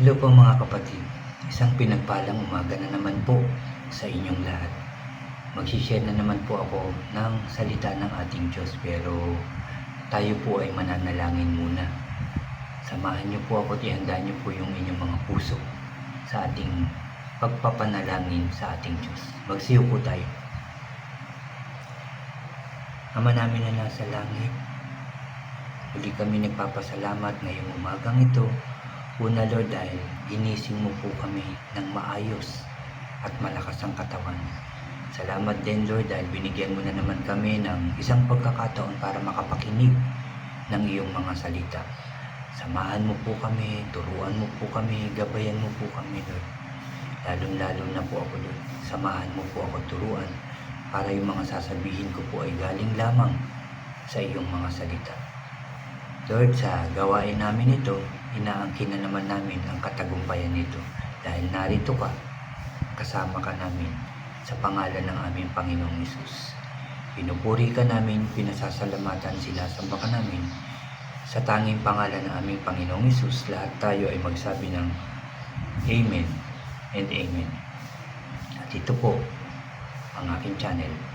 Hello po mga kapatid. Isang pinagpalang umaga na naman po sa inyong lahat. Magsishare na naman po ako ng salita ng ating Diyos pero tayo po ay mananalangin muna. Samahan niyo po ako at ihanda niyo po yung inyong mga puso sa ating pagpapanalangin sa ating Diyos. Magsiyo po tayo. Ama namin na nasa langit, Muli kami nagpapasalamat ngayong umagang ito. Una Lord dahil ginising mo po kami ng maayos at malakas ang katawan. Salamat din Lord dahil binigyan mo na naman kami ng isang pagkakataon para makapakinig ng iyong mga salita. Samahan mo po kami, turuan mo po kami, gabayan mo po kami Lord. Lalong lalo na po ako Lord. Samahan mo po ako turuan para yung mga sasabihin ko po ay galing lamang sa iyong mga salita. Lord, sa gawain namin ito, inaangkin na naman namin ang katagumpayan nito dahil narito ka, kasama ka namin sa pangalan ng aming Panginoong Isus. Pinupuri ka namin, pinasasalamatan, sinasamba ka namin sa tanging pangalan ng aming Panginoong Isus. Lahat tayo ay magsabi ng Amen and Amen. At ito po ang aking channel.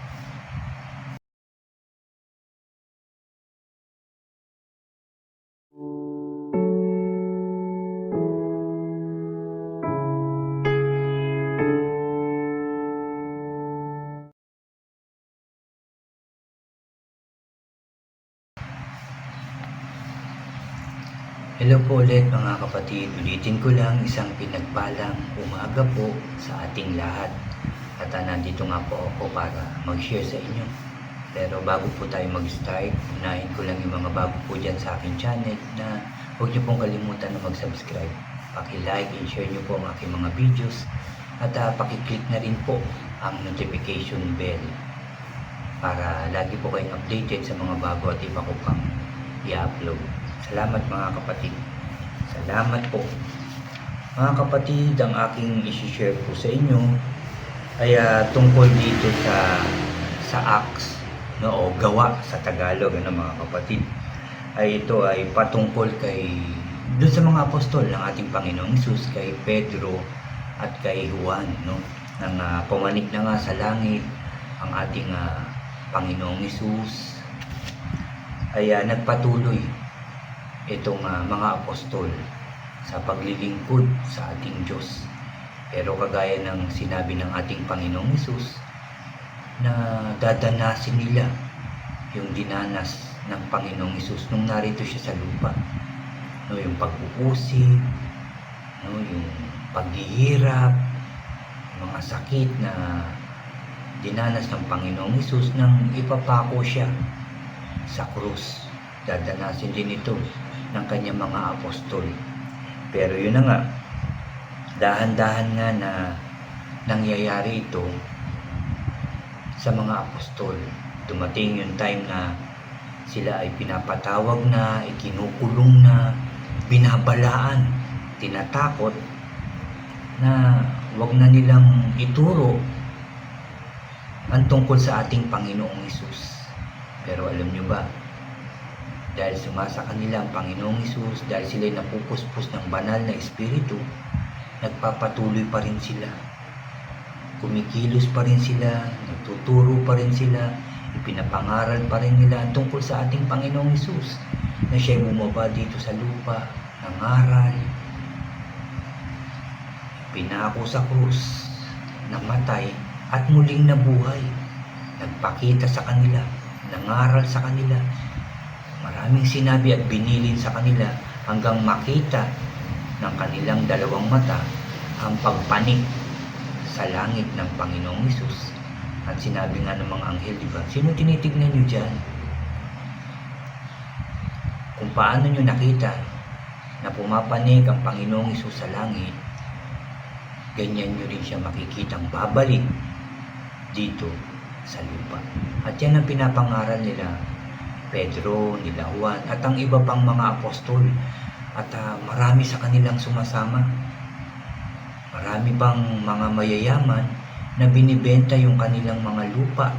Hello po ulit mga kapatid. Ulitin ko lang isang pinagpalang umaga po sa ating lahat. At ah, nandito nga po ako para mag-share sa inyo. Pero bago po tayo mag-start, unahin ko lang yung mga bago po dyan sa aking channel na huwag niyo pong kalimutan na mag-subscribe. Paki-like and share niyo po ang aking mga videos. At uh, paki-click na rin po ang notification bell para lagi po kayong updated sa mga bago at iba ko pang i-upload. Salamat mga kapatid. Salamat po. Mga kapatid, ang aking isi-share po sa inyo ay ah, tungkol dito sa sa acts no, o gawa sa Tagalog ano, mga kapatid. Ay ito ay patungkol kay doon sa mga apostol ng ating Panginoong Isus kay Pedro at kay Juan no nang ah, pumanik na nga sa langit ang ating ah, Panginoong Isus ay ah, nagpatuloy itong ah, mga apostol sa paglilingkod sa ating Diyos. Pero kagaya ng sinabi ng ating Panginoong Isus na dadanasin nila yung dinanas ng Panginoong Isus nung narito siya sa lupa. No, yung pagpupusi, no, yung paghihirap, mga sakit na dinanas ng Panginoong Isus nang ipapako siya sa krus. Dadanasin din ito ng kanyang mga apostol. Pero yun na nga, dahan-dahan nga na nangyayari ito sa mga apostol. Dumating yung time na sila ay pinapatawag na, ikinukulong na, binabalaan, tinatakot na wag na nilang ituro ang tungkol sa ating Panginoong Isus. Pero alam nyo ba, dahil sumasa kanila ang Panginoong Isus, dahil sila'y napupuspos ng banal na Espiritu, nagpapatuloy pa rin sila. Kumikilos pa rin sila, nagtuturo pa rin sila, ipinapangaral pa rin nila tungkol sa ating Panginoong Isus na siya'y bumaba dito sa lupa, nangaral, pinako sa krus, namatay, at muling nabuhay. Nagpakita sa kanila, nangaral sa kanila, Maraming sinabi at binilin sa kanila hanggang makita ng kanilang dalawang mata ang pagpanik sa langit ng Panginoong Isus. At sinabi nga ng mga anghel, di ba? Sino tinitignan nyo dyan? Kung paano nyo nakita na pumapanig ang Panginoong Isus sa langit, ganyan nyo rin siya makikitang babalik dito sa lupa. At yan ang pinapangaral nila Pedro, nila Juan, at ang iba pang mga apostol. At ah, marami sa kanilang sumasama. Marami pang mga mayayaman na binibenta yung kanilang mga lupa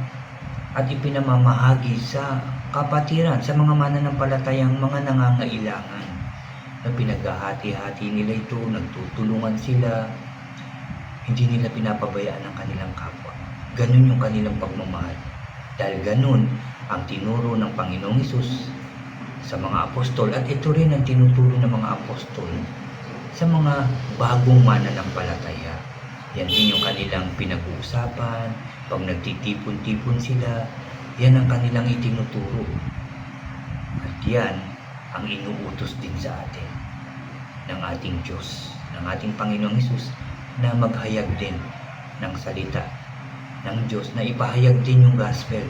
at ipinamamahagi sa kapatiran, sa mga mananampalatayang mga nangangailangan. na pinaghahati-hati nila ito, nagtutulungan sila, hindi nila pinapabayaan ang kanilang kapwa. Ganun yung kanilang pagmamahal. Dahil ganun ang tinuro ng Panginoong Isus sa mga apostol at ito rin ang tinuturo ng mga apostol sa mga bagong mananampalataya. Yan din yung kanilang pinag-uusapan, pag nagtitipon-tipon sila, yan ang kanilang itinuturo. At yan ang inuutos din sa atin ng ating Diyos, ng ating Panginoong Isus na maghayag din ng salita ng Diyos na ipahayag din yung gospel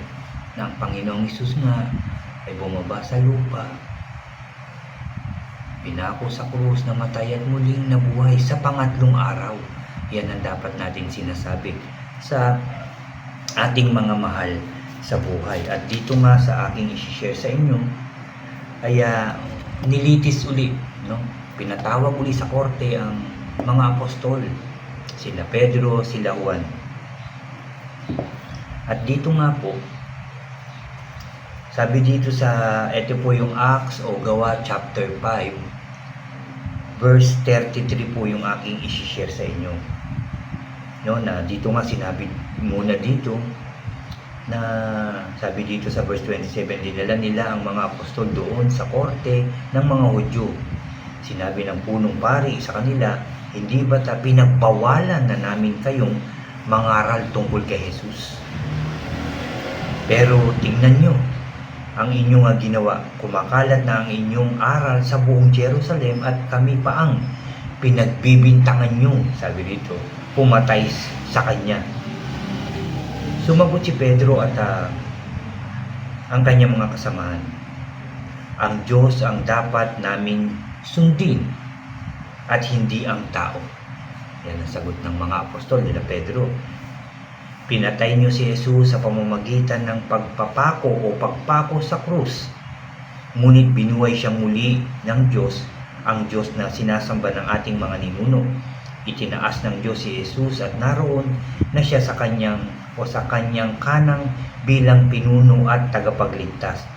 ng Panginoong Isus nga ay bumaba sa lupa pinako sa krus na matay at muling nabuhay sa pangatlong araw. Yan ang dapat natin sinasabi sa ating mga mahal sa buhay. At dito nga sa aking isi-share sa inyo, ay ah, nilitis uli, no? pinatawag uli sa korte ang mga apostol, sila Pedro, sila Juan. At dito nga po, sabi dito sa, ito po yung Acts o Gawa chapter 5, verse 33 po yung aking isi-share sa inyo. No, na dito nga sinabi muna dito na sabi dito sa verse 27, dinala nila ang mga apostol doon sa korte ng mga Hudyo. Sinabi ng punong pari sa kanila, hindi ba ta pinagbawalan na namin kayong mangaral tungkol kay Jesus? Pero tingnan nyo, ang inyong nga ginawa, kumakalat na ang inyong aral sa buong Jerusalem at kami pa ang pinagbibintangan nyo, sabi dito, pumatay sa kanya. Sumagot si Pedro at ah, ang kanyang mga kasamahan. Ang Diyos ang dapat namin sundin at hindi ang tao. Yan ang sagot ng mga apostol nila Pedro. Pinatay niyo si Jesus sa pamamagitan ng pagpapako o pagpako sa krus. Ngunit binuhay siyang muli ng Diyos, ang Diyos na sinasamba ng ating mga ninuno. Itinaas ng Diyos si Jesus at naroon na siya sa kanyang o sa kanyang kanang bilang pinuno at tagapagligtas.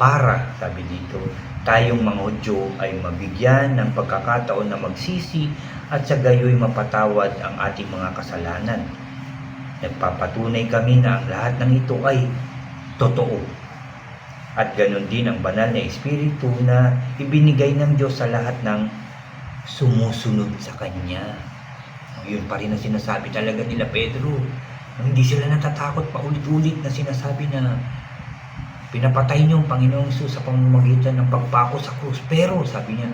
Para, sabi dito, tayong mga Hudyo ay mabigyan ng pagkakataon na magsisi at sa gayoy mapatawad ang ating mga kasalanan. Nagpapatunay kami na ang lahat ng ito ay totoo. At ganon din ang banal na Espiritu na ibinigay ng Diyos sa lahat ng sumusunod sa Kanya. Yun pa rin ang sinasabi talaga nila Pedro. Hindi sila natatakot pa ulit-ulit na sinasabi na pinapatay niyo ang Panginoong Isus sa pamamagitan ng pagpako sa krus. Pero sabi niya,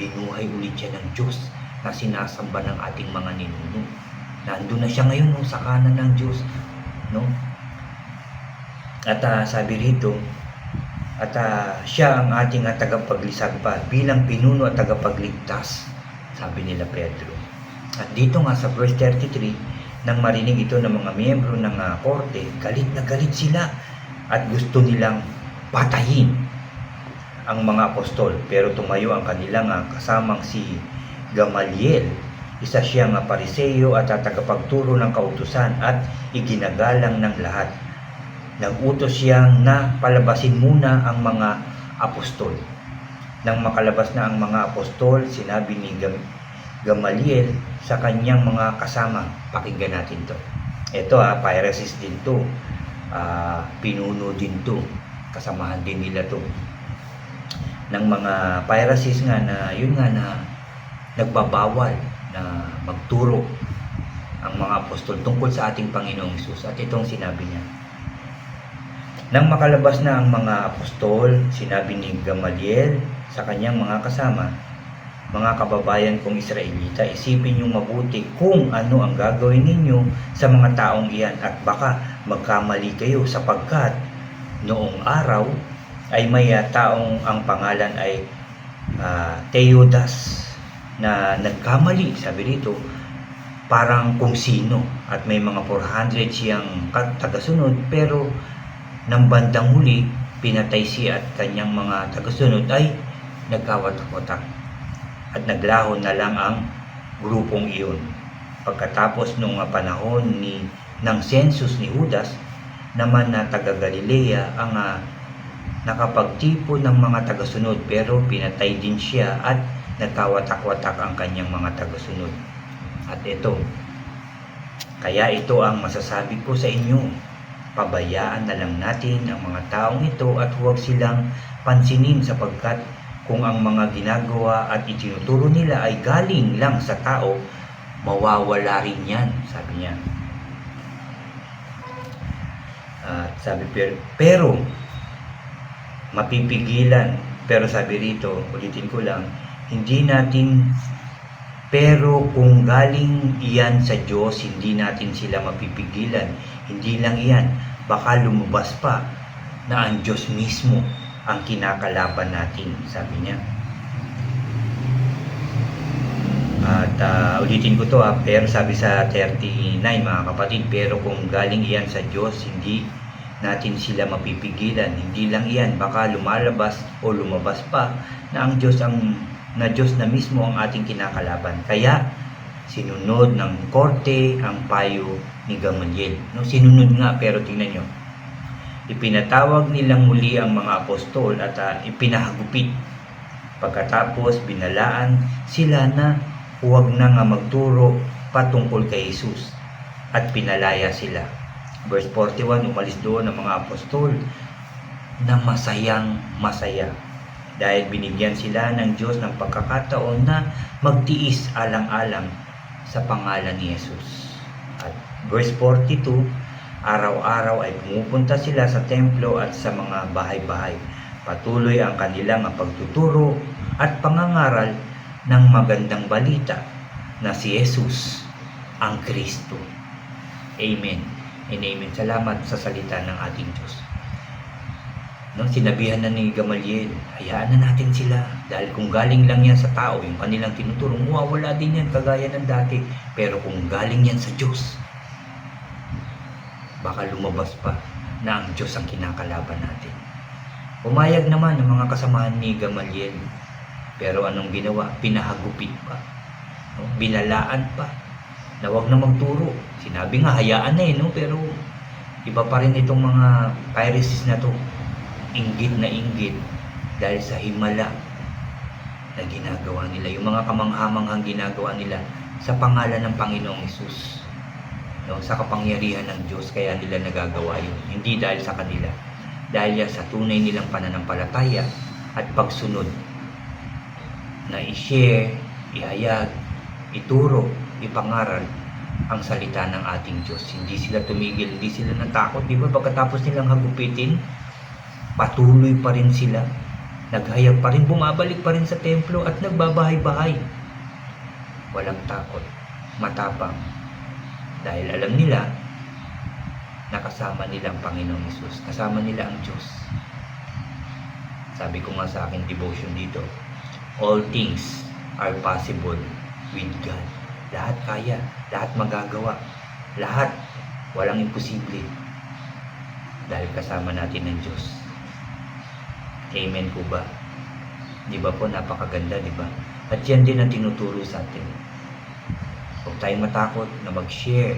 binuhay ulit siya ng Diyos na sinasamba ng ating mga ninuno. Nandun na siya ngayon no, sa kanan ng Diyos. No? At ah, sabi rito, at ah, siya ang ating ah, tagapaglisag pa bilang pinuno at tagapagligtas, sabi nila Pedro. At dito nga sa verse 33, nang marinig ito ng mga miyembro ng ah, korte, galit na galit sila at gusto nilang patayin ang mga apostol. Pero tumayo ang kanilang ah, kasamang si Gamaliel, isa siyang ah, pariseyo at ah, tagapagturo ng kautusan at iginagalang ng lahat. Nag-utos siyang na palabasin muna ang mga apostol. Nang makalabas na ang mga apostol, sinabi ni Gam- Gamaliel sa kanyang mga kasama. Pakinggan natin to. Ito ha, Pharisees din to. Ah, pinuno din to. Kasamahan din nila to. Ng mga Pharisees nga na, yun nga na nagbabawal na magturo ang mga apostol tungkol sa ating Panginoong Isus. At itong sinabi niya. Nang makalabas na ang mga apostol, sinabi ni Gamaliel sa kanyang mga kasama, mga kababayan kong Israelita, isipin niyong mabuti kung ano ang gagawin ninyo sa mga taong iyan at baka magkamali kayo sapagkat noong araw ay may taong ang pangalan ay ah, Teodas na nagkamali, sabi rito, parang kung sino at may mga 400 siyang tagasunod pero ng bandang huli pinatay siya at kanyang mga tagasunod ay nagkawatak-watak at naglaho na lang ang grupong iyon. Pagkatapos nung ah, panahon ni ng census ni Judas naman na taga Galilea ang ah, nakapagtipon ng mga tagasunod pero pinatay din siya at nagkawatak-watak ang kanyang mga tagasunod. At ito, kaya ito ang masasabi ko sa inyo, pabayaan na lang natin ang mga taong ito at huwag silang pansinin sapagkat kung ang mga ginagawa at itinuturo nila ay galing lang sa tao, mawawala rin yan, sabi niya. At sabi pero, pero mapipigilan. Pero sabi rito, ulitin ko lang, hindi natin pero kung galing iyan sa Diyos, hindi natin sila mapipigilan. Hindi lang iyan, baka lumabas pa na ang Diyos mismo ang kinakalaban natin, sabi niya. At ah, ulitin ko to ah, pero sabi sa 39 mga kapatid, pero kung galing iyan sa Diyos, hindi natin sila mapipigilan. Hindi lang iyan, baka lumalabas o lumabas pa na ang Diyos ang na Diyos na mismo ang ating kinakalaban. Kaya sinunod ng korte ang payo ni Gamaliel. No, sinunod nga pero tingnan nyo. Ipinatawag nilang muli ang mga apostol at ah, ipinahagupit. Pagkatapos binalaan sila na huwag na nga magturo patungkol kay Jesus at pinalaya sila. Verse 41, umalis doon ang mga apostol na masayang masaya dahil binigyan sila ng Diyos ng pagkakataon na magtiis alang-alang sa pangalan ni Jesus. At verse 42, araw-araw ay pumupunta sila sa templo at sa mga bahay-bahay. Patuloy ang kanilang pagtuturo at pangangaral ng magandang balita na si Jesus ang Kristo. Amen and amen. Salamat sa salita ng ating Diyos. No, sinabihan na ni Gamaliel, hayaan na natin sila. Dahil kung galing lang yan sa tao, yung kanilang tinuturo, mawawala din yan kagaya ng dati. Pero kung galing yan sa Diyos, baka lumabas pa na ang Diyos ang kinakalaban natin. Umayag naman ang mga kasamahan ni Gamaliel. Pero anong ginawa? Pinahagupit pa. No? Binalaan pa. Na wag na magturo. Sinabi nga, hayaan na eh, no? Pero iba pa rin itong mga Pharisees na to inggit na inggit dahil sa himala na ginagawa nila. Yung mga kamanghamanghang ginagawa nila sa pangalan ng Panginoong Isus. No, sa kapangyarihan ng Diyos kaya nila nagagawa yun. Hindi dahil sa kanila. Dahil yan sa tunay nilang pananampalataya at pagsunod na i-share, ihayag, ituro, ipangaral ang salita ng ating Diyos. Hindi sila tumigil, hindi sila natakot. Di ba pagkatapos nilang hagupitin, patuloy pa rin sila. Naghayag pa rin, bumabalik pa rin sa templo at nagbabahay-bahay. Walang takot, matapang. Dahil alam nila na kasama nila ang Panginoong Isus. Kasama nila ang Diyos. Sabi ko nga sa aking devotion dito, all things are possible with God. Lahat kaya, lahat magagawa, lahat walang imposible. Dahil kasama natin ng Diyos. Amen po ba? Di ba po napakaganda, di ba? At yan din ang tinuturo sa atin. Huwag tayong matakot na mag-share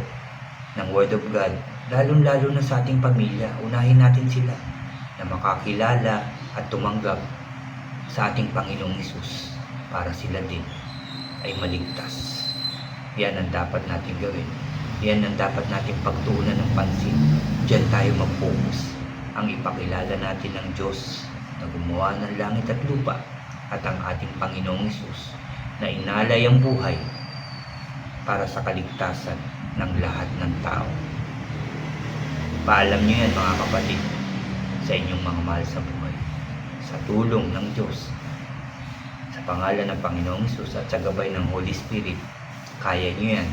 ng Word of God, lalong-lalo na sa ating pamilya. Unahin natin sila na makakilala at tumanggap sa ating Panginoong Isus para sila din ay maligtas. Yan ang dapat natin gawin. Yan ang dapat natin pagtuunan ng pansin. Diyan tayo mag-focus. Ang ipakilala natin ng Diyos na gumawa ng langit at lupa at ang ating Panginoong Isus na inalay ang buhay para sa kaligtasan ng lahat ng tao. Paalam niyo yan mga kapatid sa inyong mga mahal sa buhay. Sa tulong ng Diyos, sa pangalan ng Panginoong Isus at sa gabay ng Holy Spirit, kaya niyo yan.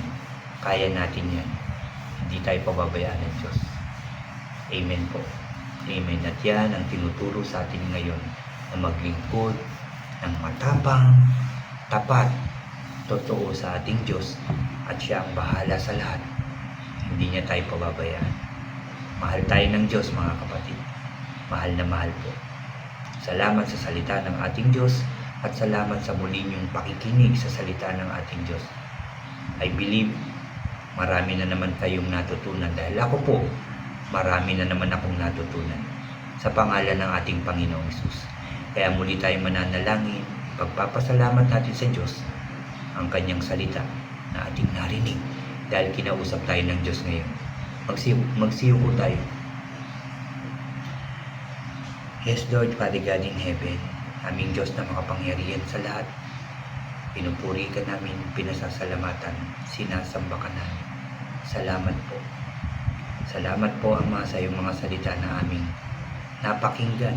Kaya natin yan. Hindi tayo pababayaan ng Diyos. Amen po. Amen. At yan ang tinuturo sa atin ngayon na maglingkod ng matapang, tapat, totoo sa ating Diyos at siya ang bahala sa lahat. Hindi niya tayo pababayaan. Mahal tayo ng Diyos mga kapatid. Mahal na mahal po. Salamat sa salita ng ating Diyos at salamat sa muli niyong pakikinig sa salita ng ating Diyos. I believe marami na naman kayong natutunan dahil ako po marami na naman akong natutunan sa pangalan ng ating Panginoong Isus. Kaya muli tayong mananalangin, Pagpapasalamat natin sa Diyos ang kanyang salita na ating narinig dahil kinausap tayo ng Diyos ngayon. Magsiyo, magsiyo po tayo. Yes, Lord, Father God in heaven, aming Diyos na makapangyarihan sa lahat. Pinupuri ka namin, pinasasalamatan, sinasamba ka namin. Salamat po. Salamat po Ama sa iyong mga salita na aming napakinggan.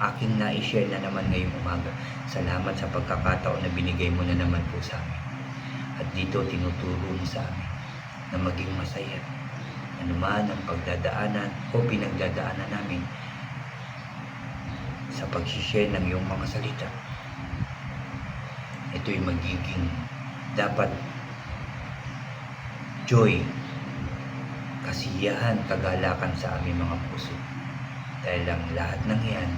Aking na-share na naman ngayong umaga. Salamat sa pagkakataon na binigay mo na naman po sa amin. At dito tinuturo mo sa amin na maging masaya. Ano man ang pagdadaanan o pinagdadaanan namin sa pag-share ng iyong mga salita. Ito'y magiging dapat joy, kasiyahan, kagalakan sa aming mga puso. Dahil ang lahat ng yan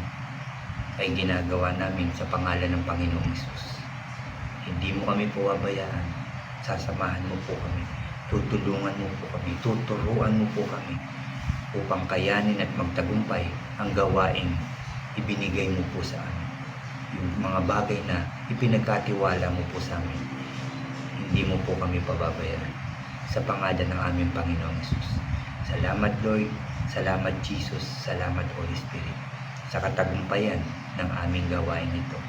ay ginagawa namin sa pangalan ng Panginoong Isus. Hindi mo kami po abayaan. Sasamahan mo po kami. Tutulungan mo po kami. Tuturuan mo po kami upang kayanin at magtagumpay ang gawain ibinigay mo po sa amin. Yung mga bagay na ipinagkatiwala mo po sa amin. Hindi mo po kami pababayaran. Sa pangalan ng aming Panginoong Isus. Salamat Lord. Salamat Jesus. Salamat Holy Spirit. Sa katagumpayan ng aming gawain ito.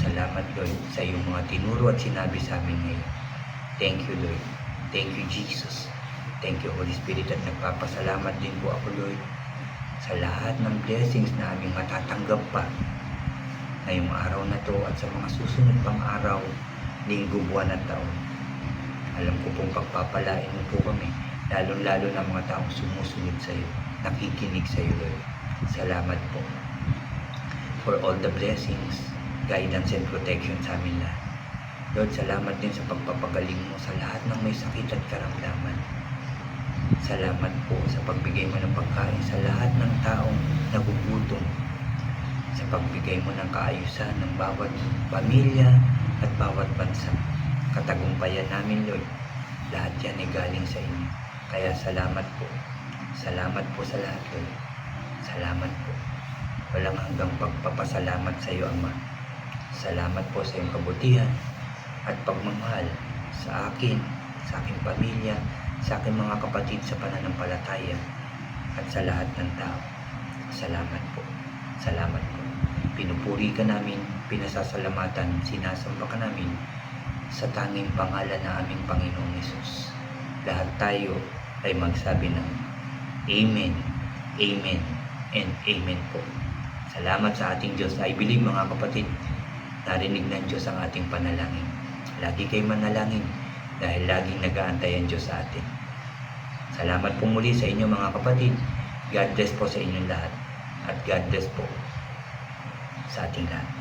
Salamat Lord sa iyong mga tinuro at sinabi sa amin ngayon. Thank you Lord. Thank you Jesus. Thank you Holy Spirit at nagpapasalamat din po ako Lord sa lahat ng blessings na aming matatanggap pa ngayong araw na to at sa mga susunod pang araw, linggo, buwan at taon. Alam ko pong pagpapalain mo po kami, lalong-lalo na mga taong sumusunod sa iyo, nakikinig sa iyo, Lord. Salamat po for all the blessings, guidance and protection sa amin lahat. Lord, salamat din sa pagpapagaling mo sa lahat ng may sakit at karamdaman. Salamat po sa pagbigay mo ng pagkain sa lahat ng taong nagugutom. Sa pagbigay mo ng kaayusan ng bawat pamilya at bawat bansa. Katagumpayan namin, Lord. Lahat yan ay galing sa inyo. Kaya salamat po. Salamat po sa lahat, Lord. Salamat po. Walang hanggang pagpapasalamat sa iyo, Ama. Salamat po sa iyong kabutihan at pagmamahal sa akin, sa aking pamilya, sa aking mga kapatid sa pananampalataya at sa lahat ng tao. Salamat po. Salamat po. Pinupuri ka namin, pinasasalamatan, sinasamba ka namin sa tanging pangalan ng aming Panginoong Yesus. Lahat tayo ay magsabi ng Amen, Amen, and Amen po. Salamat sa ating Diyos. I believe mga kapatid, narinig ng Diyos ang ating panalangin. Lagi kayo manalangin dahil laging nag-aantay ang Diyos sa atin. Salamat po muli sa inyo mga kapatid. God bless po sa inyong lahat. At God bless po sa ating lahat.